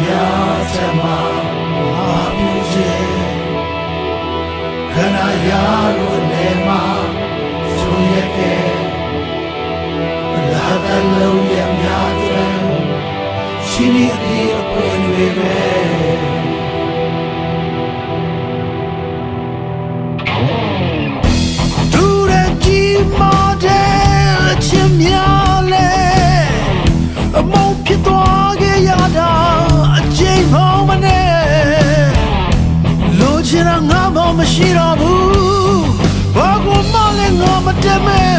များချက်မှာမဟာပြည့်ခန္ဓာရာကိုယ်နဲ့မှာ မရှိတော့ဘူးဘာကိုမှလည်းငါမတမဲ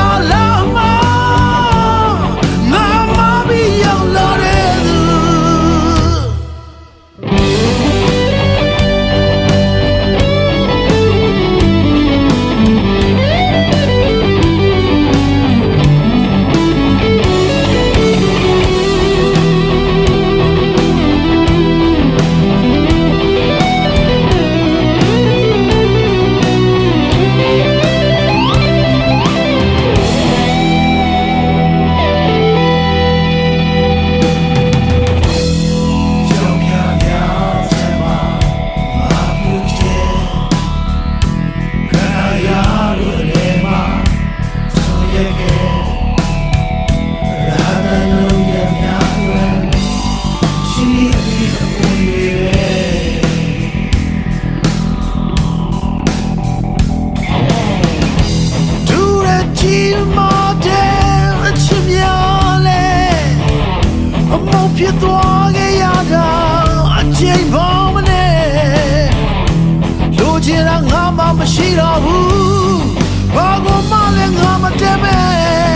our love. ဖြစ်သွားခဲ့ရတာအချိန်ပေါင်းမနဲ့လိုချင်တာငါမှမရှိတော့ဘူးဘာကိုမှလည်းငါမတည်မဲ့